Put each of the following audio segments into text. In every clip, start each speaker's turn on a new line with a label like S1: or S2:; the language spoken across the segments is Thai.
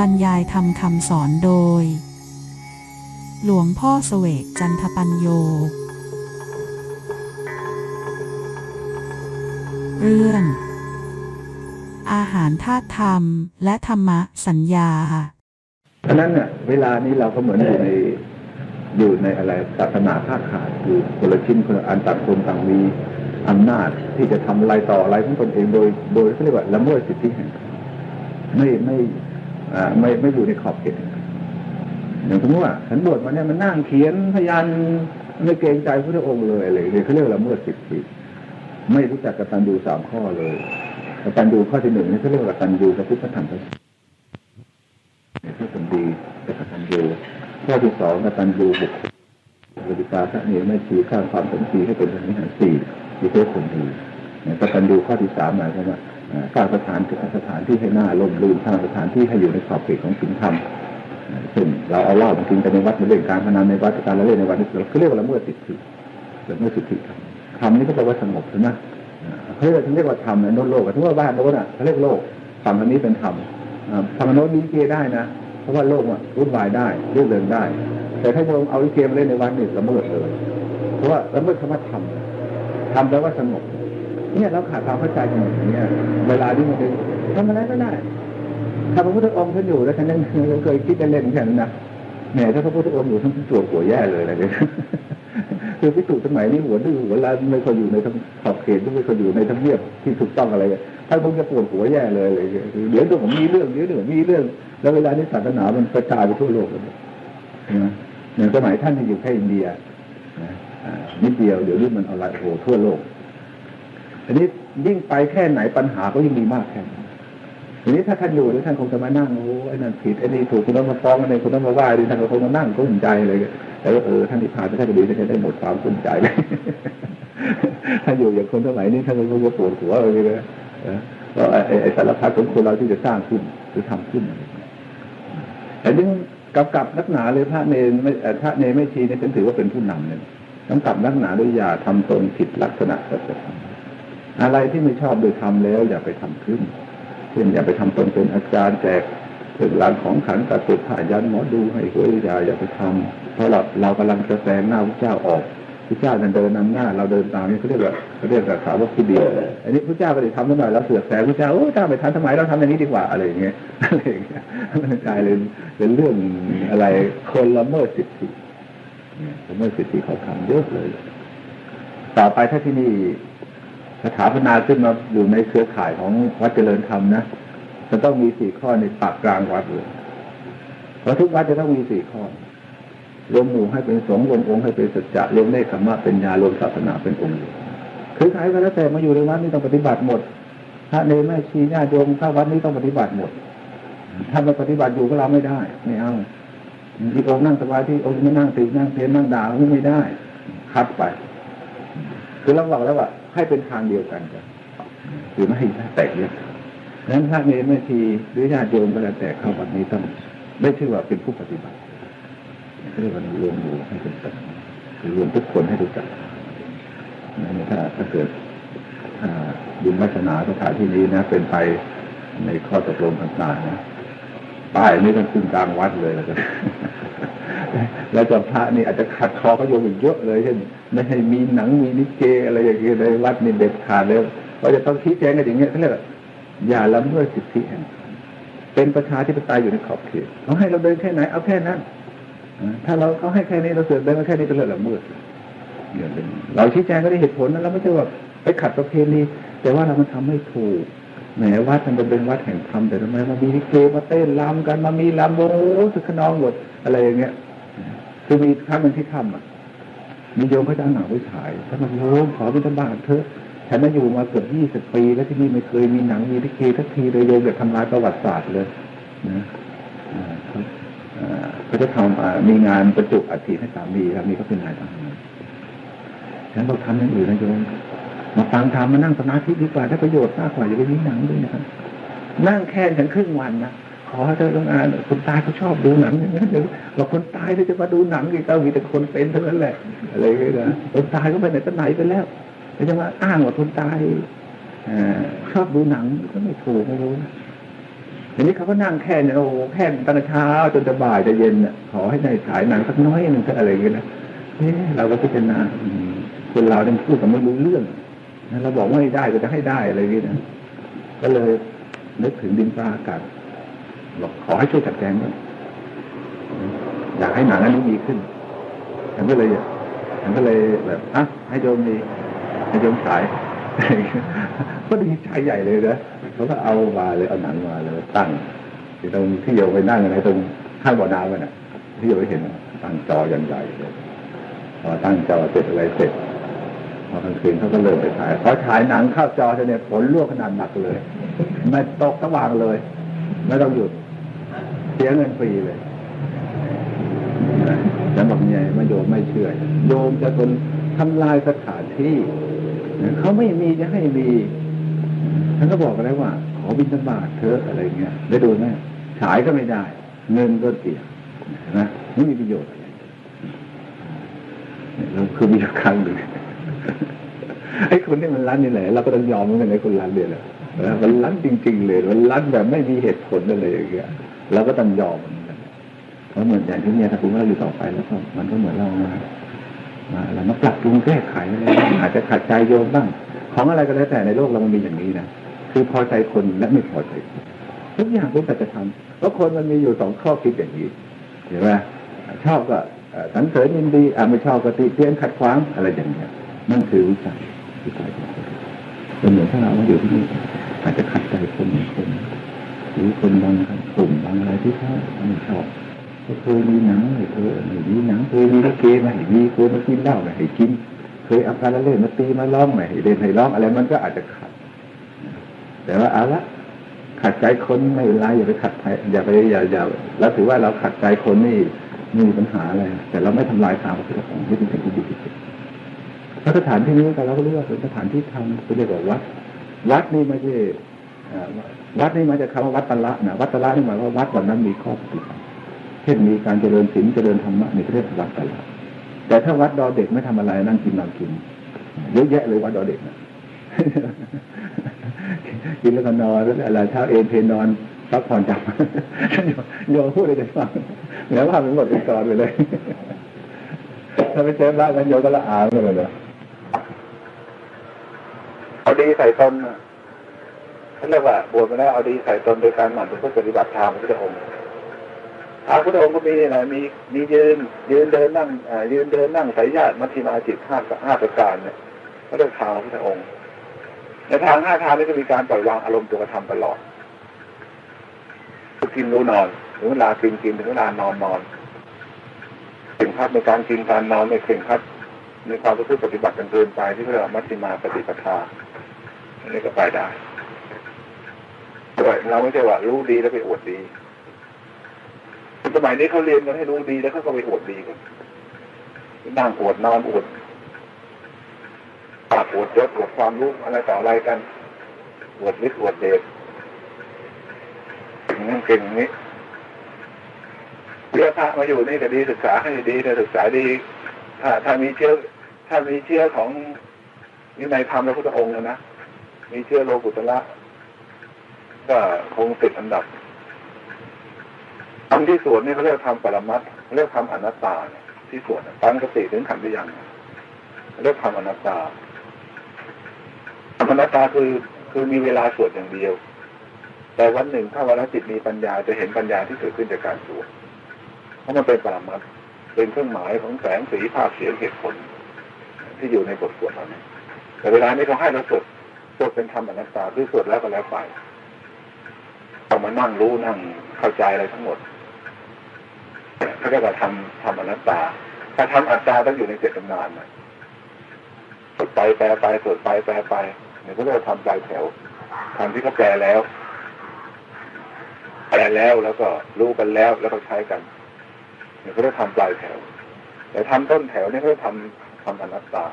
S1: บรรยายทำคำสอนโดย หลวงพ่อเสวกจันทปัญโย เรื่อง อาหารธาตุธรรมและธรรมสัญญา
S2: เพราะนั้นเนี่ยเวลานี้เราก็เหมือนอยู่ในอยู่ในอะไรศาสนาค้าขายอยู่คนละชิ้นคนละอันต่างคนต่างมีอำนาจที่จะทำอะไรต่ออะไรของตนเองโดย โดยเขาเรียกว่าละเมิดสิทธิแห่งไม่ไม่ ไม่ไม่อยู่ในขอบเขตอย่างสมมติว่าฉันบวชมาเนี่ยมันนั่งเขียนพยานไม่เกรงใจพระองค์เลยอะไรเลยเขาเรียกละเมิดสิทธิไม่รู้จักกตัญญูสามข้อเลยกตัญญูข้อที่หนึ่งนี่เขาเรียกว่ากตัญญูกับพุทธธรรมประสริฐเนี่ยที่คนดีกตัญญูข้อที่สองกตัญญูบุคคลบริการพระเนรไม่ชี้ข้างความสมชีให้เป็นพระนิหารสี่ที่เพื่อคนดีกตัญญูข้อที่สามหมายความว่า สร้างสถานสถานที่ให้หน่าร่มรื่นสร้างสถานที่ให้อยู่ในขอบเขตของศีลธรรมเช่นเราเอาเหล้ามากินกันในวัดมาเล่นการพนันในวัดการละเล่นในวัดนี่เราเรียกว่าละเมิดสิทธิละเมิดสิทธิธรรมธรรมนี่ก็แปลว่าสงบใช่ไหมเขาเรียกว่าเรียกว่าธรรมนะโน้นโลกอะที่ว่าบ้านโน้นอะเขาเรียกโลกธรรมอันนี้เป็นธรรมอ่าทำโน้ตลิเกได้นะเพราะว่าโลกอะรุ่นวายได้เรื่องเดินได้ แต่ถ้าโยมเอาลิเกมาเล่นในวัดนี่ละเมิดเลย เพราะว่าละเมิดคำว่าทำทำแปลว่าสงบ เนี่ยเราขาดความเข้าใจกันอย่างเงี้ยเวลาที่มันเป็นทำอะไรก็ได้ถ้าพระพุทธองค์ท่านอยู่แล้วท่านยังเคยคิดเล่นๆแค่นั้นนะแหมถ้าพระพุทธองค์อยู่ท่านตัวหัวแย่เลยอะไรเนี่ยคือพิสูจน์สมัยนี้หัวดื้อหัวลานไม่เคยอยู่ในทำขอบเขตไม่เคยอยู่ในทำเนียบที่ถูกต้องอะไรท่านคงจะปวดหัวแย่เลยอะไรอย่างเงี้ยเดี๋ยวเดี๋ยวผมมีเรื่องเดี๋ยวเดี๋ยวมีเรื่อง แล้วเวลานี้ศาสนามันกระจายไปทั่วโลกเลยนะอย่างสมัยท่านที่อยู่แค่อินเดียนะอ่านิดเดียวเดี๋ยวนี้มันเอาอะไรโอ้ทั่วโลก อันนี้ยิ่งไปแค่ไหนปัญหาก็ยิ่งมีมากแค่นั้นทีนี้ถ้าท่านอยู่แล้วท่านคงจะมานั่งโอ้ไอ้นั่นผิดไอ้นี่ถูกคุณต้องมาฟ้องไอ้นี่คุณต้องมาว่าดิท่านก็คงมานั่งก้มใจเลยแต่ว่าเออท่านที่ผ่านไปท่านก็ดีท่านจะได้หมดความก้มใจเลยถ้าอยู่อย่างคนสมัยนี้ท่านก็คงจะปวดหัวเลยนะเพราะไอ้ไอ้สารพัดของคนเราที่จะสร้างขึ้นหรือทำขึ้นแต่นี่งกำกับนักหนาเลยพระเนรไม่พระเนรไม่ชี้เนี่ยฉันถือว่าเป็นผู้นำเนี่ยกำกับนักหนาด้วยอย่าทำตนผิดลักษณะสัจธรรม อะไรที่ไม่ชอบโดยทำแล้ว อย่าไปทำขึ้นเช่นอย่าไปทำตนเป็นอาจารย์แจกเครื่องรางของขลังกระตุกผ่ายันหมอดูให้หวยอย่าอย่าไปทำเพราะเราเรากำลังจะแซงหน้าพระเจ้าออกพระเจ้าเดินนำหน้า เราเดินตามนี่เขาเรียกว่าเขาเรียกว่าสาวกที่ดีอันนี้พระเจ้าก็ได้ทำนิดหน่อยเราเสือกแซงพระเจ้าโอ้เจ้าไปทันสมัยเราทำอย่างนี้ดีกว่าอะไรอย่างเงี้ยอะไรอย่างเงี้ยมันกลายเป็นเป็นเรื่องอะไรคนละเมิดสิทธิละเมิดสิทธิเขาทำเยอะเลย ต่อไปถ้าที่นี่ สถาปนาขึ้นมาอยู่ในเครือข่ายของวัดเจริญธรรมนะจะต้องมีสี่ข้อในปากกลางวัดเลยเพราะทุกวัดจะต้องมีสี่ข้อรวมหมู่ให้เป็นสงฆ์รวมองค์ให้เป็นสัจจะรวมเนคขมะเป็นญารวมศาสนาเป็นองค์เดียวคือใครก็แล้วแต่มาอยู่ในวัดนี้ต้องปฏิบัติหมดพระเนรแม่ชีญาติโยมเข้าวัดนี้ต้องปฏิบัติหมด ถ้าไม่ปฏิบัติอยู่ก็เราไม่ได้ไม่เอาอีกองค์นั่งสบายที่องค์ไม่นั่งตีนั่งเพลนั่งด่าไม่ได้คัดไป คือเราบอกแล้วว่าให้เป็นทางเดียวกันกันคือไม่ให้แตกแยกนั้นถ้าเนรแม่ชีหรือญาติโยมก็แล้วแต่เข้าวัดนี้ต้องไม่ชื่อว่าเป็นผู้ปฏิบัติเรียกว่ารวมหมู่ให้เป็นสัตว์คือรวมทุกคนให้รู้จักนั้นถ้าถ้าเกิดอ่าบุญวัฒนาสถานที่นี้นะ เป็นไปในข้อตกลงต่างๆนะป้ายนี้ต้องขึ้นกลางวัดเลยแล้วกัน แล้วจะพระนี่อาจจะขัดคอเขาโยมอีกเยอะเลยเช่นไม่ให้มีหนังมีนิเกอะไรอย่างเงี้ยในวัดนี่เด็ดขาดแล้วเราจะต้องชี้แจงกันอย่างเงี้ยเขาเรียกอย่าละเมิดสิทธิแห่งเป็นประชาธิปไตยอยู่ในขอบเขตเขาให้เราเดินแค่ไหนเอาแค่นั้นถ้าเราเขาให้แค่นี้เราเสือกเดินมาแค่นี้เป็นเรื่องละเมิดเนี่ยเป็นเราชี้แจงก็ได้เหตุผลนะเราไม่ใช่ว่าไปขัดประเพณีแต่ว่าเรามันทำไม่ถูกแหมวัดมันเป็นวัดแห่งธรรมแต่ทำไมมามีนิเกมาเต้นรำกันมามีรำโอ้สึกขนองหมดอะไรอย่างเงี้ย คือมีครั้งหนึ่งที่ทำอะมีโยมเขาจะเอาหนังไปฉายท่านบอกโยมขอเป็นตบาทเถอะฉันมาอยู่มาเกือบยี่สิบปี แล้วที่นี่ไม่เคยมีหนังมีลิเกทักทีเลยโยมเดี๋ยวทำลายประวัติศาสตร์เลยนะเขาอ่าเขาจะทำอ่ามีงานประจุอัฐิให้สามีครับมีก็เป็นนายทหารฉันบอกทำอย่างอื่นนะโยมมาฟังธรรมมานั่งสมาธิดีกว่าได้ประโยชน์มากกว่าอย่าไปมีหนังด้วยนะครับนั่งแค่ฉันครึ่งวันนะ ขอเธอต้องอ่านคนตายเขาชอบดูหนังอย่างนั้นเดี๋ยวบอกคนตายจะมาดูหนังอีกก็มีแต่คนเป็นเท่านั้นแหละอะไรเงี้ยนะคนตายก็ไปไหนก็ไหนไปแล้วแล้วจะมาอ้างว่าคนตายอชอบดูหนังก็ไม่ถูกไม่รู้นะทีนี้เขาก็นั่งแค่เนี่ยโอ้โหแค่ตั้งแต่เช้าจนจะบ่ายจะเย็นน่ะขอให้ได้ฉายหนังสักน้อยหนึ่งสักอะไรเงี้ยนะเอ๊ะเราก็พิจารณาคนเราเนี่ยพูดกันไม่รู้เรื่องเราบอกว่าไม่ได้ก็จะให้ได้อะไรเงี้ยนะก็เลยนึกถึงดินฟ้าอากาศ บอกขอให้ช่วยจัดแจงด้วยอยากให้หนังอันนี้ดีขึ้นฉันก็เลยฉันก็เลยแบบอะให้โยมดีให้โยมฉายก็ดีใจใหญ่เลยนะเขาก็เอามาเลยเอาหนังมาเลยตั้งที่ตรงที่โยมไปนั่งอะไรตรงข้างบ่อน้ำกันน่ะ ที่โยมไปเห็นตั้งจอยันใหญ่เลยพอตั้งจอเสร็จอะไรเสร็จพอกลางคืนเขาก็เริ่มไปฉายพอฉายหนังเข้าจอเนี่ยฝนลวกขนาดหนักเลย ไม่ตกสว่างเลย ไม่ต้องหยุด สียเงินฟรีเลยฉันบอกเนี่ยไม่โยมไม่เชื่อ โยมจะคนทำลายสถานที่เขาไม่มีจะให้มีฉันก็บอกกันแล้วว่า ขอบินสบาทเถอะอะไรเงี้ยได้ดูไหมฉายก็ไม่ได้ เงินก็เสียนะไม่มีประโยชน์อะไรเราคือมีครั้งหนึ่งไอ้คนที่มันรั้นนี่แหละเราก็ต้องยอมมันไอ้คนรั้นเนี่ยแหละมันรั้นจริง ๆ เลยมันรั้นแบบไม่มีเหตุผลอะไรอย่างเงี้ย เราก็ต้องยอมมันเพราะเหมือนอย่างที่เนี่ยถ้าคุณว่าเราอยู่ต่อไปแล้วก็มันก็เหมือนเรามามาเรามาปรับปรุงแก้ไขอะไรอาจจะขัดใจโยมบ้าง ของอะไรก็แล้วแต่ในโลกเรามันมีอย่างนี้นะคือพอใจคนและไม่พอใจทุกอย่างเป็นสัจธรรมเพราะคนมันมีอยู่สองข้อคิดอย่างนี้เห็นไหมชอบก็สรรเสริญยินดีอะไม่ชอบก็ติเตียนขัดขวางอะไรอย่างเงี้ยนั่นคือวิจัยวิจัยของคนเป็นเหมือนถ้าเรามาอยู่ที่นี่อาจจะขัดใจคนบางคน รือคนบางกลุ่มบางอะไรที่เขาไม่ชอบเคยมีหนังไม่เคยมีหนังเคยมีลิเกม่ให้มีเคยมากินเหล้าม่ให้กิน เคยเอาการละเล่นมาตีมาร้องม่ให้เล่นให้ร้องอะไรมันก็อาจจะขัด แต่ว่าเอาละขัดใจคนไม่เป็นไรอย่าไปขัดใจอย่าไปอย่าอย่าแล้วถือว่าเราขัดใจคนนี่ไม่มีปัญหาอะไร แต่เราไม่ทำลายทางพระพุทธองค์นี่เป็นสิ่งที่ดีที่สุดเพราะสถานที่นี้ก็เราก็เรียกว่าเป็นสถานที่ทำเขาเรียกว่าวัดวัดนี่ไม่ใช่ วัดนี่มาจากคำว่าวัดตละนะวัดตละนี่หมายว่าวัดวันนั้นมีข้อปฏิบัติเช่นมีการเจริญศีลเจริญธรรมะนี่เรียกวัดตละแต่ถ้าวัดดอเด็กไม่ทำอะไรนั่งกินนอนกินเยอะแยะเลยวัดดอเด็กนะกินแล้วก็นอนแล้วอะไรเช้าเอนเพนอนพักผ่อนจับโยมพูดอะไรจะฟังแล้วว่ามันหมดเป็นตอนไปเลย ถ้าไปเจอบ้านกันโยมก็ละอาเลยเลยเอาดีใส่ตนน่ะ เขาเรียกว่าบวชมาแล้วเอาดีใส่ตนโดยการหมั่นเป็นผู้ปฏิบัติธรรมพระพุทธองค์ทางพระพุทธองค์ก็มีนะมีมียืนยืนเดินนั่งยืนเดินนั่งสายญาติมัชฌิมาจิตห้าห้าประการเนี่ยก็เรียกทางพระพุทธองค์ ในทางห้าทางนี้ก็มีการปล่อยวางอารมณ์ตัวกระทำตลอดกินรู้นอนถึงเวลากินกินถึงเวลานอนนอนเข่งคัดในการกินการนอนไม่เข่งคัดในความประพฤติปฏิบัติกันเกินไปที่เรียกว่ามัชฌิมาปฏิปทาอันนี้ก็ไปได้ ด้วยเราไม่ใช่ว่ารู้ดีแล้วไปอวดดี สมัยนี้เขาเรียนกันให้รู้ดีแล้วเขาก็ไปอวดดีกันนั่งอวดนอนอวดปากอวดยศอวดความรู้อะไรต่ออะไรกันอวดฤทธิ์อวดเดชอย่างนั้นเก่งนี้เรียกพระมาอยู่นี่ก็ดีศึกษาให้ดีแต่ศึกษาดี ถ้าถ้ามีเชื้อถ้ามีเชื้อของนิในยธรรมพระพุทธองค์นะนะมีเชื้อโลกุตละ ก็คงติดอันดับทำที่สวนนี่เขาเรียกทำปรมัตเรียกทำอนัตตา ที่สวนตั้งสติถึงขันธ์ได้ยังเขาเรียกทำอนัตตาธรรมนัตตาคือคือมีเวลาสวดอย่างเดียว แต่วันหนึ่งถ้าวันจิตมีปัญญาจะเห็นปัญญาที่เกิดขึ้นจากการสวดเพราะมันเป็นปรมัตเป็นเครื่องหมายของแสงสีภาพเสียงเหตุผล ที่อยู่ในบทสวดเหล่านี้แต่เวลานี้เขาให้เราสวดสวดเป็นธรรมอนัตตาคือสวดแล้วก็แล้วไป ต้องมานั่งรู้นั่งเข้าใจอะไรทั้งหมดเขาเรียกว่าทำทำอนัตตา ถ้าทำอัตตาต้องอยู่ในเจตนานนะสวดไปแปลไปสวดไปแปลไปเนี่ยก็เรียกว่าทำปลายแถวทำที่เขาแปลแล้วแปลแล้วแล้วก็รู้กันแล้วแล้วก็ใช้กันเนี่ยก็เรียกทำปลายแถว แต่ทำต้นแถวเนี่ยเขาเรียกทำทำอนัตตา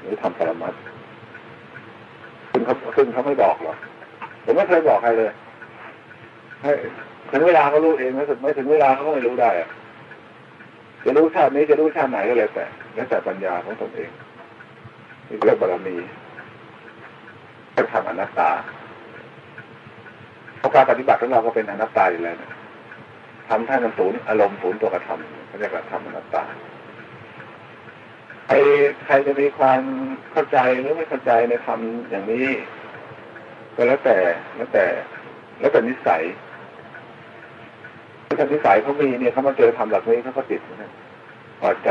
S2: หรือทำปรมัตซึ่งเขาซึ่งเขาไม่บอกหรอกผมไม่เคยบอกใครเลย ถึงเวลาเขารู้เองไม่ถึงไม่ถึงเวลาเขาก็ไม่รู้ได้อะจะรู้ชาตินี้จะรู้ชาติไหนก็แล้วแต่แล้วแต่ปัญญาของตนเองนี่เรียกบารมีเป็นธรรมอนัตตาราะการปฏิบัติของเราก็เป็นอนัตตาอยู่แล้วนะทำให้มันศูนย์อารมณ์ศูนย์ตัวกระทำเขาเรียกว่าทำอนัตตาใครใครจะมีความเข้าใจหรือไม่เข้าใจในธรรมอย่างนี้ ก็แล้วแต่แล้วแต่ แล้วแต่นิสัย ถ้านิสัยเขามีเนี่ยเขามาเจอทำแบบนี้เขาก็ติดนะพอใจ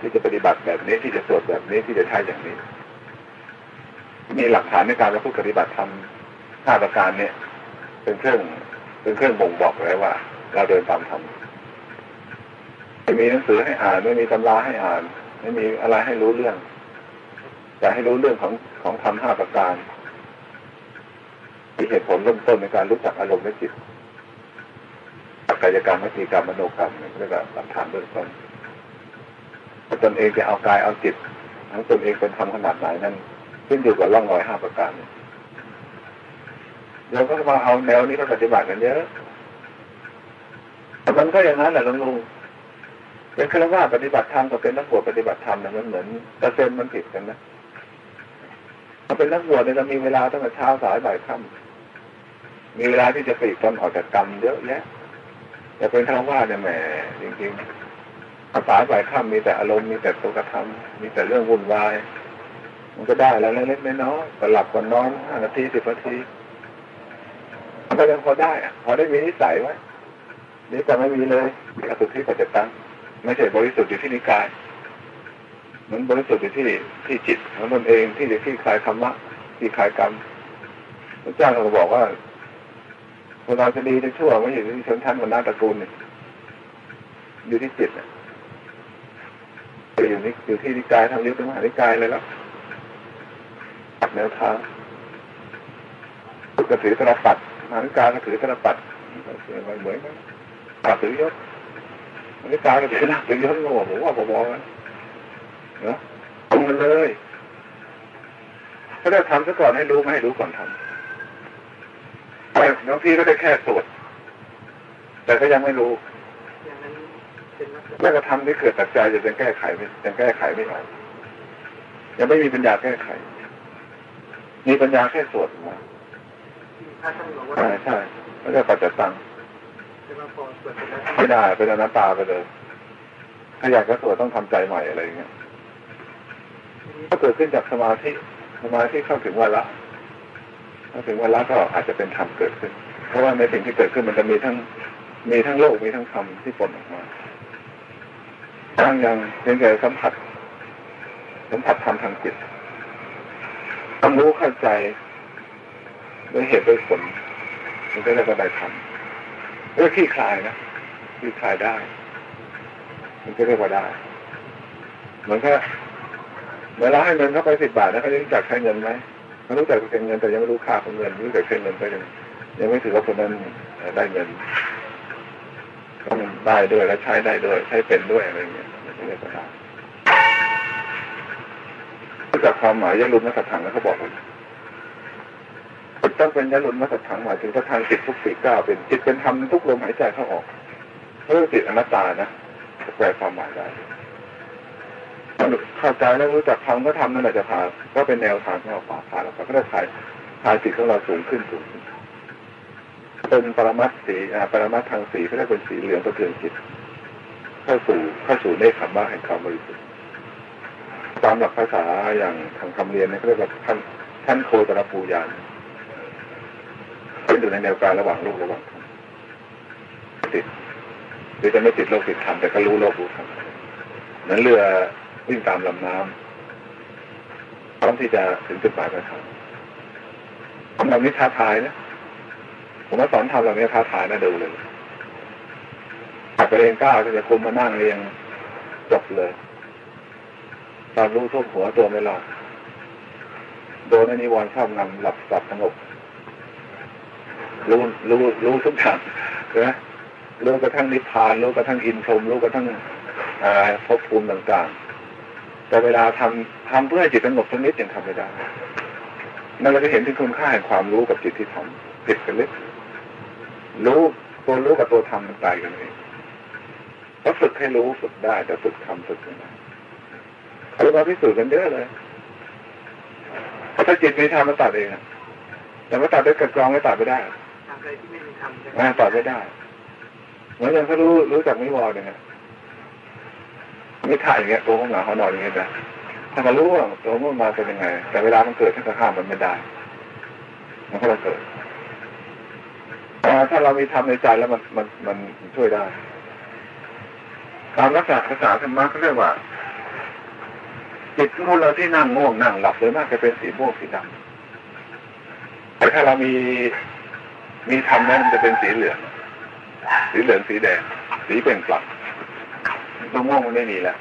S2: ที่จะปฏิบัติแบบนี้ที่จะสวดแบบนี้ที่จะใช้อย่างนี้ มีหลักฐานในการประพฤติปฏิบัติทำห้าประการเนี่ย เป็นเครื่องเป็นเครื่องบ่งบอกเลยว่า เราเดินตามธรรมไม่มีหนังสือให้อ่าน ไม่มีตำราให้อ่าน ไม่มีอะไรให้รู้เรื่อง แต่ให้รู้เรื่องของของธรรมห้าประการมีเหตุผลเริ่มต้นในการรู้จักอารมณ์และจิต กายกรรมวิจีกรรมมโนกรรมเนี่ยเรียกว่าหลักฐานเบื้องต้นว่ตนเองจะเอากายเอาจิตทั้งตนเองเป็นธรรมขนาดไหนนั้นขึ้นอยู่กับร่องรอยห้าประการเนี่ยเราก็มาเอาแนวนี้มาปฏิบัติกันเยอะมันก็อย่างนั้นแหละลุงลุงเป็นคารวะปฏิบัติธรรมกับเป็นนักบวชปฏิบัติธรรมเนี่ยมันเหมือนเปอร์เซ็นต์มันผิดกันนะถ้าเป็นนักบวชเนี่ยเรามีเวลาตั้งแต่เช้าสายบ่ายค่ำมีเวลาที่จะปลีกตนออกจากกรรมเยอะแยะ แต่เป็นคารวะเนี่ยแหมจริงๆอาสายบ่ายค่ำมีแต่อารมณ์มีแต่ตัวกระทำมีแต่เรื่องวุ่นวาย มันก็ได้แล้วเล็กๆน้อยๆก็หลับก่อนนอนห้านาทีสิบนาทีมันก็ยังพอได้อะพอได้มีนิสัยไว้นี่แต่ไม่มีเลยอสุทธิปัจจตังไม่ใช่บริสุทธิ์อยู่ที่นิกายมันบริสุทธิ์อยู่ที่ที่จิตของตนเองที่จะที่คลายธรรมะที่คลายกรรมพระเจ้าก็บอกว่า เราจะดีจะชั่วไม่อยู่ที่ชนชั้นวรรณะตระกูลเนี่ยอยู่ที่จิตน่ะอยู่นี่อยู่ที่นิกายทางยุทธมหานิกายเลยแล้วตัดแนวทางก็ถือตระปัดมหานิกายก็ถือตระปัดเหมือนกันปัดถือยศมหานิกายก็ถือนักถือยศก็บอกผมว่าพอๆกันเนาะตรงกันเลยถ้าได้ทำซะก่อนให้รู้ไม่ให้รู้ก่อนทำ บางทีก็ได้แค่ตรวจแต่ก็ยังไม่รู้
S3: อย่างนั้นเป็นนัก
S2: แม้กระทำที่เกิดตัดใจจะยังแก้ไขไม่ยังแก้ไขไม่ออกยังไม่มีปัญญาแก้ไข มีปัญญาแค่สวดมา
S3: ถ้าท่านบอกว่า
S2: ใช่ใช่ไม่ได้ปัจจตัง
S3: จะมาพอสวดเสร็จแล้ว
S2: ไม่ได้เป็นอนัตตาไปเลยถ้าอยากจะสวดต้องทำใจใหม่อะไรอย่างเงี้ยถ้าเกิดขึ้นจากสมาธิสมาธิเข้าถึงวาระ เข้าถึงวาระก็อาจจะเป็นธรรมเกิดขึ้น เพราะว่าในสิ่งที่เกิดขึ้นมันจะมีทั้งมีทั้งโลกมีทั้งธรรมที่ปนออกมาทั้งยังเพียงแต่สัมผัสสัมผัสธรรมทางจิตต้องรู้เข้าใจด้วยเหตุด้วยผลมันก็เรียกว่าได้ธรรมเรียกขี้คลายนะขี้คลายได้ มันก็เรียกว่าได้เหมือนกับเวลาให้เงินเข้าไปสิบบาทนะเขารู้จักใช้เงินไหม เขารู้จักใช้เงินแต่ยังไม่รู้ค่าของเงินรู้จักใช้เงินก็ยังยังไม่ถือว่าคนนั้นได้เงินต้องได้ด้วยและใช้ได้ด้วยใช้เป็นด้วยอะไรเงี้ยไมันก็เรียกว่ารู้จักความหมายยะลุนมัสถังแล้วเขาบอกว่าต้องเป็นยะลุนมัสถังหมายถึงประธานจิตทุกสี่ก้าวเป็นจิตเป็นธรรมทุกลมหายใจเข้าออกเรื่องจิตอนัตตานะแปลความหมายได้ เข้าใจแล้วรู้จักทำก็ทำนั่นแหละจะพาก็เป็นแนวทางที่เราพาพาเราไปก็ได้พายพายจิตของเราสูงขึ้นสูงขึ้นเป็นปรมัตสีอ่าปรมัตทางสีก็ได้เป็นสีเหลืองประเทืองจิต เข้าสู่เข้าสู่ในคำว่าแห่งความบริสุทธิ์ตามหลักภาษาอย่างทางคำเรียนเนี่ยเขาเรียกว่าท่านท่านโคตรปูยานเป็นอยู่ในแนวกางระหว่างโลกระหว่างธรรมติดหรือจะไม่ติดโลกติดธรรมแต่ก็รู้โลกรู้ธรรมเหมือนเรือ วิ่งตามลำน้ำพร้อมที่จะถึงจุดหมายปลายทางทำแบบนี้ท้าทายนะผมว่าสอนทำแบบนี้ท้าทายนะดูเลยขับไปเองก้าวจะคุมมานั่งเรียงจบเลยตอนรู้ท่วมหัวตัวไม่รอดโดนไอ้นิวรณ์ชอบงำหลับสับสงบรู้รู้รู้ทุกอย่างนะรู้กระทั่งนิพพานรู้กระทั่งอินทรมรู้กระทั่งภพภูมิต่างๆ แต่เวลาทำทำเพื่อให้จิตสงบสักนิดยังทำไม่ได้นั่นเราจะเห็นถึงคุณค่าแห่งความรู้กับจิตที่ทำติดกันเล็กรู้ตัวรู้กับตัวทำมันไกลกันเองเพราะฝึกให้รู้ฝึกได้แต่ฝึกทำฝึกไม่ได้เขามาพิสูจน์กันเยอะเลยเพราะถ้าจิตไม่ทำมันตัดเองอะแต่ว่าตัดด้วยกระกรองไม่ตัดไม่ได้
S3: ครับใดที่ไม่มีธรรมใช่ไหม
S2: งานตอบไม่ได้เหมือนอย่างเขารู้รู้จักนิวรณ์เนี่ย ไม่ถ่ายอย่างเงี้ยตัวของหนาเขานอนอย่างเงี้ยนะถ้าเขารู้ว่าตัวมันมาเป็นยังไง แต่เวลามันเกิดถ้าเขาห้ามมันไม่ได้ มันก็จะเกิดแต่ถ้าเรามีธรรมในใจแล้วมันมันมันช่วยได้ตามลักษณะภาษาธรรมะเขาเรียกว่าจิตของเราที่นั่งง่วงนั่งหลับโดยมากจะเป็นสีม่วงสีดำแต่ถ้าเรามีมีธรรมนั้นมันจะเป็นสีเหลือง สีเหลืองสีแดง สีเปล่งปลั่ง ตรงม่วงมันไม่มีแล้ว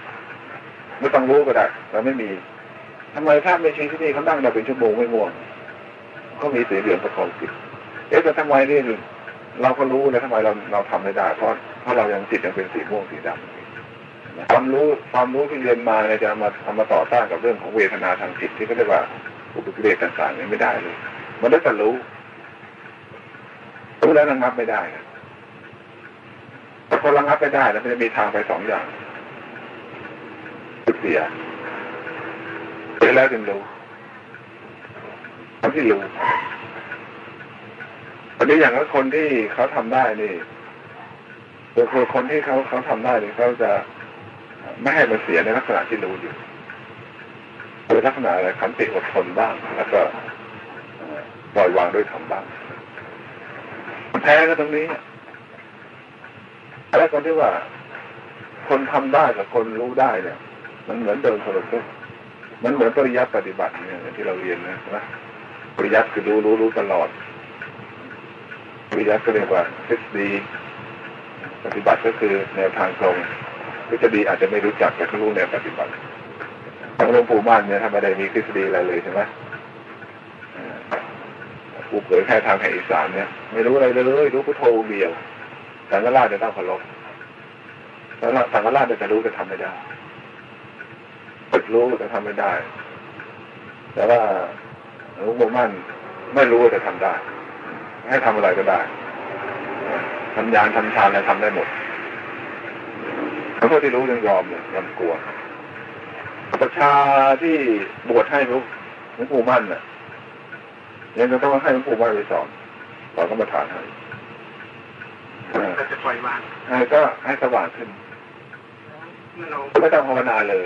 S2: ไม่ต้องรู้ก็ได้เราไม่มีทำไมถ้าไม่ใช่ที่นี่เขานั่งมาเป็นชั่วโมงไม่ม่วงก็มีสีเหลืองประกอบจิตเอ๊ะแต่ทำไมนี่เราก็รู้นะทำไมเราเราทำไม่ได้เพราะเพราะเรายังจิตยังเป็นสีม่วงสีดำความรู้ความรู้ที่เรียนมาเนี่ยจะมาเอามาต่อต้านกับเรื่องของเวทนาทางจิตที่เขาเรียกว่าอุปกิเลสต่างๆเนี่ยไม่ได้เลย มันได้แต่รู้รู้แล้วระงับไม่ได้นะ แต่คนระงับไม่ได้แล้วมันจะมีทางไปสองอย่างเสียเสียแล้วจึงรู้ทำที่รู้อันนี้อย่างว่าคนที่เขาทำได้นี่คือคนที่เขาเขาทำได้นี่เขาจะไม่ให้มันเสียในลักษณะที่รู้อยู่เป็นลักษณะอะไรขันติอดทนบ้าง แล้วก็ปล่อยวางด้วยธรรมบ้างแพ้ก็ตรงนี้ แล้วคนที่ว่า คนทำได้กับคนรู้ได้เนี่ย มันเหมือนเดินคนละเส้นมันเหมือนปริยัติปฏิบัติเนี่ยที่เราเรียนนะนะปริยัติคือรู้รู้รู้ตลอด ปริยัติก็เรียกว่าทฤษฎีปฏิบัติก็คือแนวทางตรงทฤษฎีอาจจะไม่รู้จักแต่เขารู้แนวปฏิบัติทางหลวงปู่ม่านเนี่ยถ้าไม่ได้มีทฤษฎีอะไรเลยใช่ไหมเอ่อปู่เผยแค่ทางแห่งอีสานเนี่ย ไม่รู้อะไรเลยรู้พุทโธเดียว สังฆราชจะต้องเคารพแล้วสังฆราชจะรู้จะทำไม่ได้ฝึกรู้จะทำไม่ได้ แต่ว่าหลวงปู่มั่นไม่รู้จะทำได้ ให้ทำอะไรก็ได้ทำยานทำฌานอะไรทำได้หมดแล้วพวกที่รู้ยังยอมเนี่ยยอมกลัวประชาที่บวชให้หลวงหลวงปู่มั่นน่ะยังจะต้องให้หลวงปู่มั่นไปสอนสอนกรรมฐานให้อ่า
S3: เรา จะปล่อยวาง
S2: ให้ก็ให้สว่างขึ้น
S3: เมื่อเรา
S2: ไม่ต้องภาวนาเลย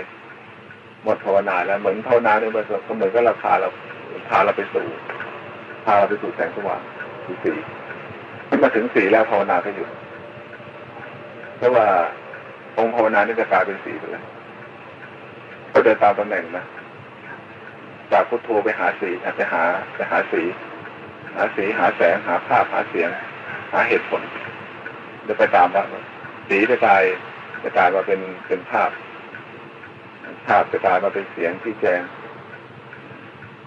S2: หมดภาวนาแล้วเหมือนภาวนาเนี่ยมันเหมือนกับราคาเราพาเราไปสู่พาเราไปสู่แสงสว่างสู่สีมาถึงสีแล้วภาวนาก็หยุดเพราะว่าองค์ภาวนานี่จะกลายเป็นสีไปแล้วก็เดินตามตำแหน่งนะจากพุทโธไปหาสีอาจจะหาไปหาสี หาสีหาแสงหาภาพหาเสียง หาเหตุผล จะไปตามว่าสีจะกลายจะกลายมาเป็นเป็นภาพ ภาพจะกลายมาเป็นเสียงที่แจง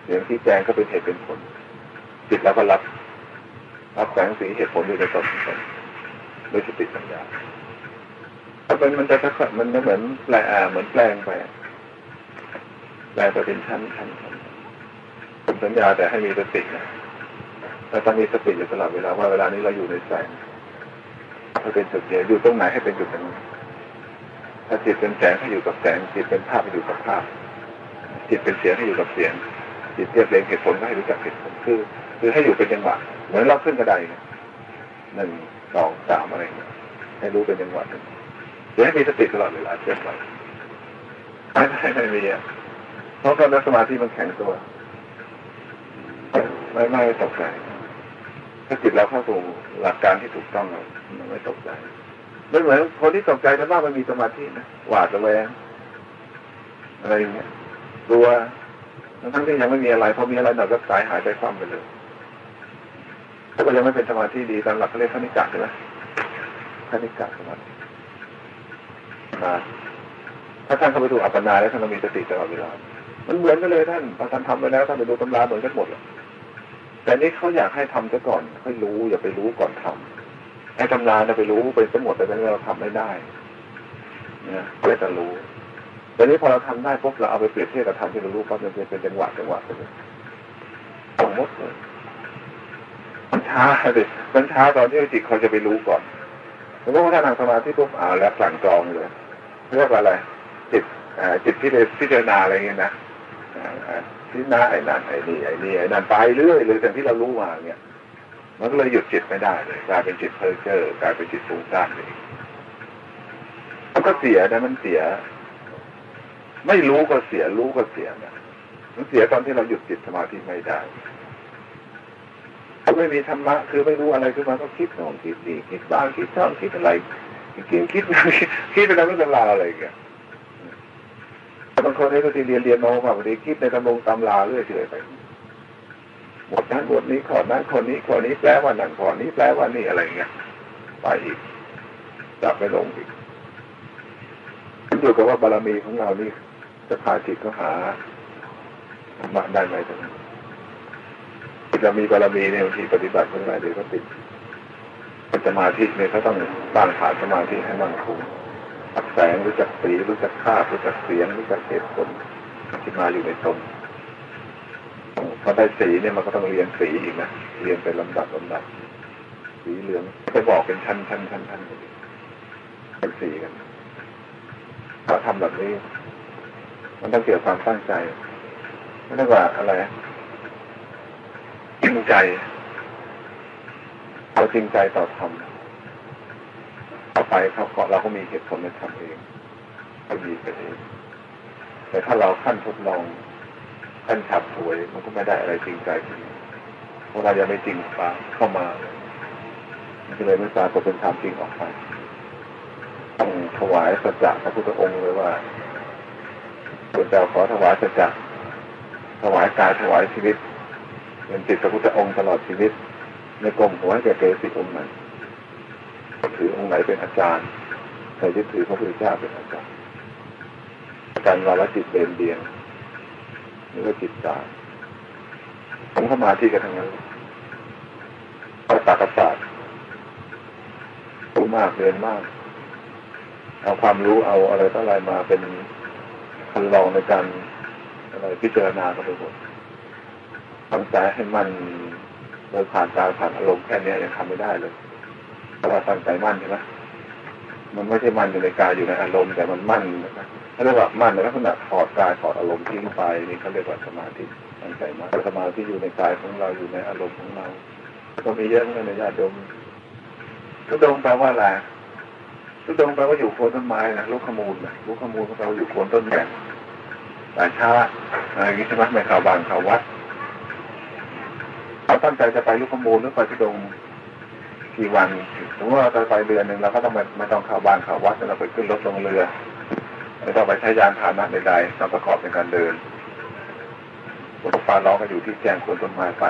S2: เสียงที่แจงก็เป็นเหตุเป็นผล จิตเราก็รับ รับแสงสีเหตุผลอยู่ในตนของด้วยสติปัญญาถ้าเป็นมันจะค่อยๆมันจะเหมือนแปลอ่าเหมือนแปลงไปแปลงไปเป็นชั้นชั้นชั้นผมสัญญาแต่ให้มีสตินะแต่ต้องมีสติอยู่ตลอดเวลาว่าเวลานี้เราอยู่ในแสง ให้เป็นจุดเดียวอยู่ตรงไหนให้เป็นจุดนั้นถ้าจิตเป็นแสงให้อยู่กับแสงจิตเป็นภาพให้อยู่กับภาพจิตเป็นเสียงให้อยู่กับเสียงจิตเรียบเรียงเหตุผลก็ให้รู้จักเหตุผลคือ คือให้อยู่เป็นจังหวะเหมือนเราขึ้นกระไดเนี่ยหนึ่งสองสามอะไรเงี้ยให้รู้เป็นจังหวะหนึ่งเดี๋ยวให้มีสติตลอดเวลาเคลื่อนไหวไม่ไม่ไม่มีอะเพราะตอนนั้นสมาธิมันแข็งตัวไม่ไม่ตกใจ ถ้าจิตเราเข้าสู่หลักการที่ถูกต้องเรามันไม่ตกใจไม่เหมือนคนที่ตกใจแต่ว่ามันมีสมาธินะหวาดระแวงอะไรอย่างเงี้ยกลัวทั้งที่ยังไม่มีอะไรพอมีอะไรหน่อยก็สายหายใจคว่ำไปเลยถ้าก็ยังไม่เป็นสมาธิดีตามหลักเขาเรียกคณิกะใช่ไหมคณิกะสมาธิถ้าท่านเข้าไปถูกอัปปนาแล้วท่านมีสติตลอดเวลา มันเหมือนกันเลยท่านพอท่านทำไปแล้วท่านไปดูตำราเหมือนกันหมดเลย แต่นี่เขาอยากให้ทำซะก่อนให้รู้อย่าไปรู้ก่อนทำให้ตำราเนี่ยไปรู้ไปทั้งหมดแต่เราทำไม่ได้เนี่ยไม่จะรู้แต่นี้พอเราทำได้ปุ๊บเราเอาไปเปรียบเทียบกับทำที่เรารู้ปั๊บมันจะเป็นจังหวะจังหวะไปเลยสมมติเลยมันช้าสิมันช้าตอนที่จิตเขาจะไปรู้ก่อนสมมติว่าถ้านั่งสมาธิปุ๊บอ่าแล้วสั่งจองเลยเรียกว่าอะไรจิตอ่าจิตที่ไปพิจารณาอะไรเงี้ยนะ อ่าพิจาไอ้นั่นไอ้นี่ไอ้นี่ไอ้นั่นไปเรื่อยเลยแต่ที่เรารู้มาเนี่ย มันก็เลยหยุดจิตไม่ได้เลยกลายเป็นจิตเพ้อเจ้อกลายเป็นจิตฟุ้งซ่านเลยมันก็เสียนะมันเสีย ไม่รู้ก็เสียรู้ก็เสียนะมันเสียตอนที่เราหยุดจิตสมาธิไม่ได้ถ้าไม่มีธรรมะคือไม่รู้อะไรขึ้นมาก็คิดโน่นคิดนี่คิดบ้างคิดช่องคิดอะไรคิดกินคิดคิดคิดไปแล้วไม่เป็นราอะไรอย่างเงี้ย บางคนนี่ก็ที่เรียนเรียนมาว่าบางทีคิดในตำรงตำราเรื่อยเฉยไปบทนั้นบทนี้ข้อนั้นคนนี้ข้อนี้แปลว่านั่นข้อนี้แปลว่านี่อะไรเงี้ยไปอีกจับไปลงอีกขึ้นอยู่กับว่าบารมีของเรานี่จะพาจิตเขาหาธรรมะได้ไหมตรงนั้นจิตเรมีบารมีเนี่ยบางทีปฏิบัติคนไหนเดี๋ยวก็ติดสมาธิเนี่ยเขาต้องสร้างฐานสมาธิให้มั่นคง แสงรู้จักสีรู้จักค่ารู้จักเสียงรู้จักเหตุผลที่มาอยู่ในตนพอได้สีเนี่ยมันก็ต้องเรียนสีอีกนะเรียนเป็นลำดับลำดับสีเหลืองจะบอกเป็นชั้นชั้นชั้นชั้นเป็นสีกันถ้าทำแบบนี้ มันต้องเกี่ยวกับความตั้งใจไม่ได้ว่าอะไรจริงใจเราจริงใจต่อธร รมต่อไปเขาก็เราก็มีเหตุผลในธรรมเองก็มีไปเองแต่ถ้าเราขั้นทดลองขั้นฉับฉวยมันก็ไม่ได้อะไรจริงใจจริงเพราะเรายังไม่จริงฟ้าเข้ามาก็เลยไม่ปรากฏเป็นธรรมจริงออกไปต้องถวายสัจจะพระพุทธองค์เลยว่าพระเจ้าขอถวายสัจจะถวายกายถวายชีวิตเป็นจิตพระพุทธองค์ตลอดชีวิตในกรมหัวให้แก่เกสิองค์ไหน ถือองค์ไหนเป็นอาจารย์ใครยึดถือพระพุทธเจ้าเป็นอาจารย์อาจารย์วาลจิตเบนเบียงนี่ก็จิตตาผมเข้ามาที่กันทั้งนั้นเอาตากศาสตร์รู้มากเรียนมากเอาความรู้เอาอะไรต่ออะไรมาเป็นคันลองในการอะไรพิจารณากันไปหมดทำใจให้มันโดยผ่านตาผ่านอารมณ์แค่นี้ยังทำไม่ได้เลย เราตั้งใจมั่นใช่ไหมมันไม่ใช่มั่นอยู่ในกายอยู่ในอารมณ์แต่มันมั่นนะเขาเรียกว่ามั่นในลักษณะถอดกายถอดอารมณ์ทิ้งไปนี่เขาเรียกว่าสมาธิตั้งใจมั่นสมาธิอยู่ในกายของเราอยู่ในอารมณ์ของเรา ก็มีเยอะเหมือนกันในญาติโยมทุดงแปลว่าอะไรทุดงแปลว่าอยู่โคนต้นไม้นะลูกขมูลนะลูกขมูลของเราอยู่โคนต้นแก่นป่าช้าอะไรอย่างนี้ใช่ไหมไม่ข่าวบานข่าววัดเราตั้งใจจะไปลูกขมูลหรือไปทุดง กี่วันสมมติว่าเราไปเดือนหนึ่งเราก็ต้องไม่ต้องข่าวบานข่าววัดเราไปขึ้นรถลงเรือไม่ต้องไปใช้ยานพาหนะใดๆต้องประกอบในการเดินรถฟ้าร้องก็อยู่ที่แจ้งคนต้นไม้ไป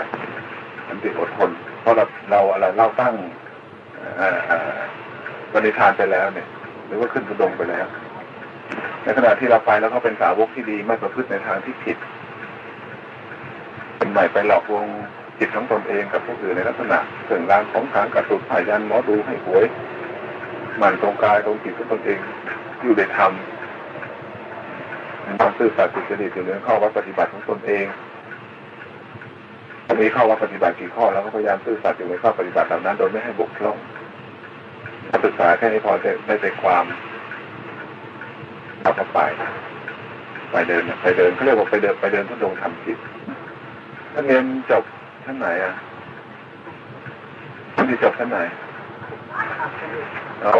S2: มันติดอดทน เพราะเราเราอะไรเราตั้งปณิธานไปแล้วเนี่ย หรือว่าขึ้นทุดงไปแล้ว ในขณะที่เราไปแล้วก็เป็นสาวกที่ดีไม่ประพฤติในทางที่ผิดเป็นใหม่ไปหลอกลวง จิตของตนเองกับผู้อื่นในลักษณะเสื่องรางของขางกระตุกพายันหมอดูให้หวยมันตรงกายตรงจิตของตนเองอยู่ในธรรมความซื่อสัตย์สุจริตอยู่ในข้อวัดปฏิบัติของตนเองมีข้อวัดปฏิบัติกี่ข้อแล้วก็พยายามซื่อสัตย์อยู่ในข้อปฏิบัติเหล่านั้นโดยไม่ให้บกพร่องศึกษาแค่นี้พอจะได้ใจความเราไป ไปเดินไปเดินเขาเรียกว่าไปเดินไปเดินทุดงทำจิตท่านเรียนจบ ท่านไหนอะท่านที่จบท่านไหนอ๋อ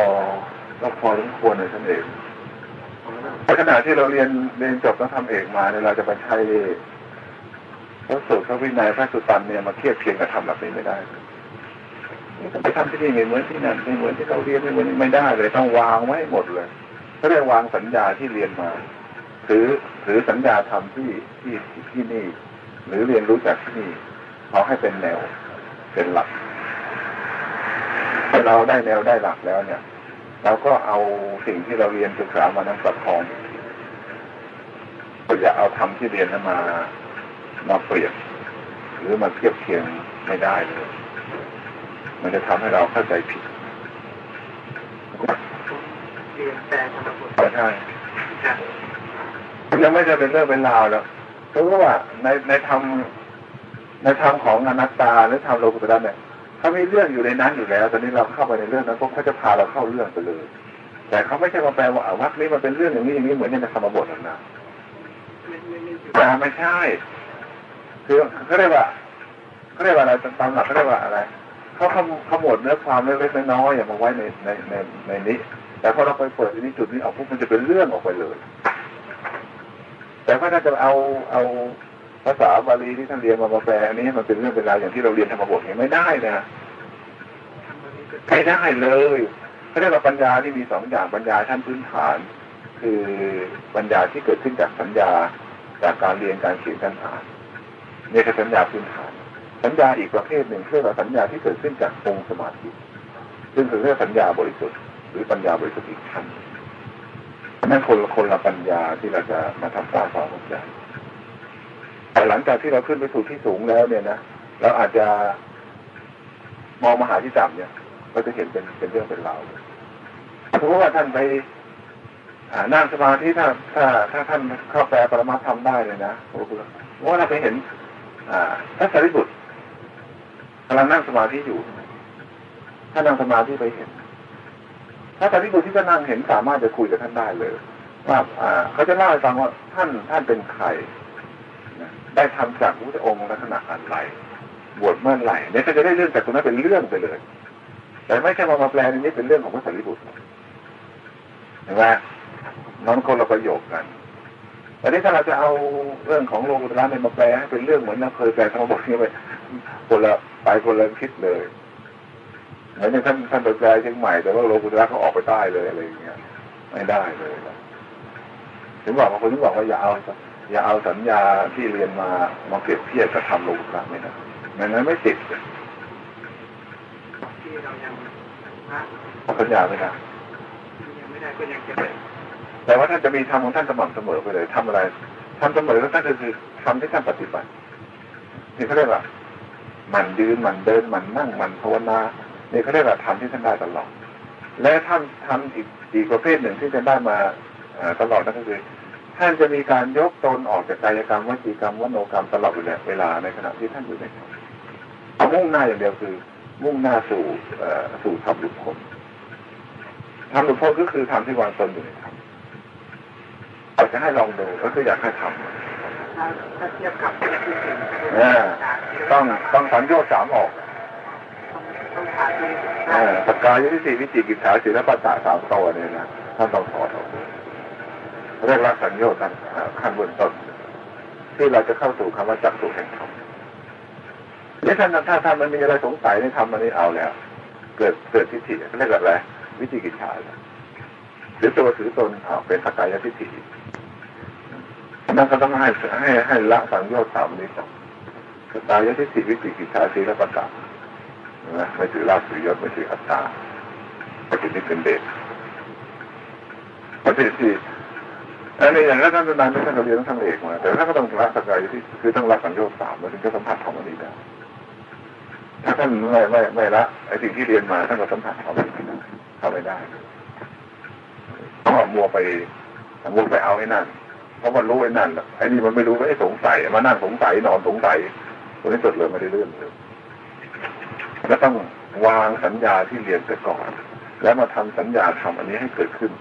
S2: ก็พอสมควรเลยท่านเองในขณะที่เราเรียนเรียนจบแล้วทำเอกมาเนี่ยเราจะไปใช้พระสูตรพระวินัยพระสุตตันเนี่ยมาเทียบเคียงกับทำแบบนี้ไม่ได้ไปทำที่นี่เหมือนที่นั่นไม่เหมือนที่เราเรียนไม่เหมือนไม่ได้เลยต้องวางไว้หมดเลยเขาเรียกวางสัญญาที่เรียนมาถือถือสัญญาทำที่ที่ที่นี่ หรือเรียนรู้จากที่นี่ เขาให้เป็นแนว เป็นหลักถ้าเราได้แนวได้หลักแล้วเนี่ยเราก็เอาสิ่งที่เราเรียนศึกษามานั้นประคองก็อย่าเอาทำที่เรียนนั้นมามาเปรียบหรือมาเทียบเคียงไม่ได้เลยมันจะทำให้เราเข้าใจผิด
S3: เรียนแต่ธรรมบท
S2: ก็ใช่
S3: ครับ
S2: ยังไม่จะเป็นเรื่องเป็นราวแล้วเพราะว่าในในธรรม ในธรรมของอนัตตาหรือธรรมโลกุตระเนี่ยเขามีเรื่องอยู่ในนั้นอยู่แล้ว ตอนนี้เราเข้าไปในเรื่องนั้นพวกเขาจะพาเราเข้าเรื่องไปเลย แต่เขาไม่ใช่มาแปลว่าอ่าวักนี้มันเป็นเรื่องอย่างนี้อย่างนี้เหมือนในธรรมบทนะนะ
S3: ไม่ไม่ไม่อยู่
S2: แต่ไม่ใช่ คือเขาเรียกว่าเขาเรียกว่าอะไรตามหลักเขาเรียกว่าอะไรเขาขมขมวดเนื้อความเล็กๆน้อยๆอย่ามาไว้ในในในในนี้ แต่พอเราไปเปิดที่นี้จุดนี้ออกปุ๊บมันจะเป็นเรื่องออกไปเลย แต่ถ้าท่าจะเอาเอา ภาษาบาลีที่ท่านเรียนมามาแปลอันนี้มันเป็นเรื่องเป็นราวอย่างที่เราเรียนธรรมบทเนี่ยไม่ได้นะไม่ได้เลยเขาเรียกว่าปัญญาที่มีสองอย่างปัญญาขั้นพื้นฐาน คือปัญญาที่เกิดขึ้นจากสัญญาจากการเรียนการเขียนการอ่านนี่คือสัญญาพื้นฐาน สัญญาอีกประเภทหนึ่งเรียกว่าสัญญาที่เกิดขึ้นจากองค์สมาธิซึ่งคือเรียกสัญญาบริสุทธิ์หรือปัญญาบริสุทธิ์อีกขั้นนั่นคนละคนละปัญญาที่เราจะมาทำสร้างความเข้าใจ แต่หลังจากที่เราขึ้นไปสู่ที่สูงแล้วเนี่ยนะเราอาจจะมองมหาที่ต่ำเนี่ยเราจะเห็นเป็นเป็นเรื่องเป็นราวเลยสมมติว่าท่านไปนั่งสมาธิถ้าถ้าถ้าท่านเข้าแปลปรมาทำได้เลยนะโอ้โหว่าเราไปเห็นอ่าพระสารีบุตรกำลังนั่งสมาธิอยู่ ถ้านั่งสมาธิไปเห็นถ้าสารีบุตรที่จะนั่งเห็นสามารถจะคุยกับท่านได้เลยว่าเขาจะเล่าให้ฟังว่าท่านท่านเป็นใคร ได้ทำจากพระพุทธองค์ลักษณะอะไรบวชเมื่อไหร่เนี่ยก็จะได้เรื่องจากตรงนั้นเป็นเรื่องไปเลย แต่ไม่ใช่มามาแปลนี้เป็นเรื่องของพระสารีบุตรเห็นไหมน้องคนละประโยคกันแต่นี้ถ้าเราจะเอาเรื่องของโลกุตระเนี่ยมาแปลให้เป็นเรื่องเหมือนเราเคยแปลธรรมบทนี้ไปคนละไปคนละคิดเลยเหมือนอย่างท่านท่านไปแปลเชียงใหม่แต่ว่าโลกุตระเขาออกไปใต้เลยอะไรอย่างเงี้ย ไม่ได้เลยถึงบอกบางคนถึงบอกว่าอย่าเอา อย่าเอาสัญญาที่เรียนมามาเปรียบเทียบกับทำโลกุตระไม่ได้ไม่งั้นไม่ติด
S3: ที่เรายัง
S2: สัญญาไม่ได้
S3: ยังไม่ได้ก็ยังจะ
S2: แต่ว่าท่านจะมีธรรมของท่านสม่ำเสมอไปเลยทำอะไรทำเสมอแล้วท่านก็คือทำที่ท่านปฏิบัตินี่เขาเรียกว่ามันยืนมันเดินมันนั่งมันภาวนานี่เขาเรียกว่าทำที่ท่านได้ตลอดและท่านทำอีกอีกประเภทหนึ่งที่จะได้มาตลอดนั่นก็คือ ท่านจะมีการยกตนออกจากกายกรรมวจีกรรมวโนกรรมตลอดเวลาเวลาในขณะที่ท่านอยู่ในธรรมมุ่งหน้าอย่างเดียวคือ มุ่งหน้าสู่อสู่ธรรมหลุดพ้นธรรมหลุดพ้นก็คือธรรมที่วางตนอยู่ในธรรมเราจะให้ลองดูก็คืออยากให้ทำ
S3: ถ้าเทียบกับ
S2: ต้องต้องสัญญาสามออก
S3: อ่านที่
S2: สกกายที่สี่วิจิกิจฉาศีลปัตตาสามตัวเนี่ยนะท่านต้องถอดออก เรียกว่าสัญญาตั้งอ่าขั้นบื้องต้นที่เราจะเข้าสู่คำว่าจักสุแห่งธรรมนี่ท่านถ้าท่านมันมีอะไรสงสัยในธรรมันนี้เอาแล้ว เกิดเกิดทิฏฐิเรียกว่าอะไรวิจิกิจฉาแล้วหรือตัวถือตนเอาเป็นสกายทิฏฐินั่นก็ต้องให้ให้ให้ละสังโยชน์สามนี้ก่อนสกายทิฏฐิวิจิกิจฉาศีละปัตตานะไม่ถือลาภถือยศไม่ถืออัตตาไม่ถือนี่เป็นเดชประเภท อันนี้อย่างนั้นท่านนานไม่ท่านเรียนทั้งเอกมาแต่ท่านก็ต้องละสกายที่คือต้องละสัญญาสามถึงจะสัมผัสของอันนี้ได้ถ้าท่านไม่ไม่ไม่ละไอ้สิ่งที่เรียนมาท่านก็สัมผัสของอันนี้ไม่ได้เข้าไม่ได้เพราะว่ามัวไปมัวไปเอาไอ้นั่นเพราะมันรู้ไอ้นั่นไอ้นี่มันไม่รู้ไอ้สงสัยมานั่งสงสัยนอนสงสัยตัวนี้สุดเลยไม่ได้เรื่องเลยแล้วต้องวางสัญญาที่เรียนไปก่อน แล้วมาทำสัญญาทำอันนี้ให้เกิดขึ้น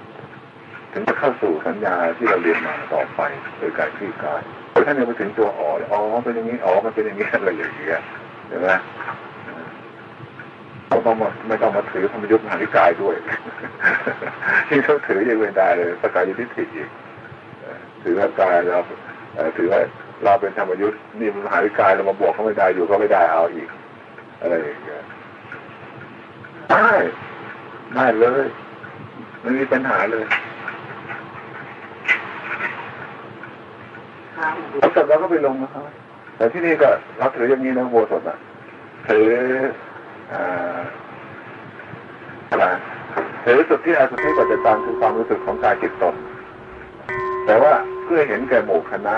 S2: ถึงจะเข้าสู่สัญญาที่เราเรียนมาต่อไปโดยการคลี่คลายถ้ายังไปถึงตัวอ๋ออ๋อเป็นอย่างนี้อ๋อมันเป็นอย่างนี้อะไรอย่างเงี้ยเห็นไหมเราต้องมาไม่ต้องมาถือธรรมยุทธ์มหานิกายด้วยที่ต้องถือยังไม่ได้เลยสกายทิฏฐิอีกถือว่ากายเราถือว่าเราเป็นธรรมยุทธ์นี่มันมหานิกายเรามาบวกเขาไม่ได้อยู่ก็ไม่ได้เอาอีก อะไรอย่างเงี้ยได้ได้เลยไม่มีปัญหาเลย
S3: ข้าม
S2: แล้วแต่เราก็ไปลงนะครับแต่ที่นี่ก็เราถืออย่างนี้นะโบสถ์อะถืออ่าอะไรถือสุดที่อาสุดที่ปัจจตังคือความรู้สึกของกายจิตตนแต่ว่าเพื่อเห็นแก่หมู่คณะ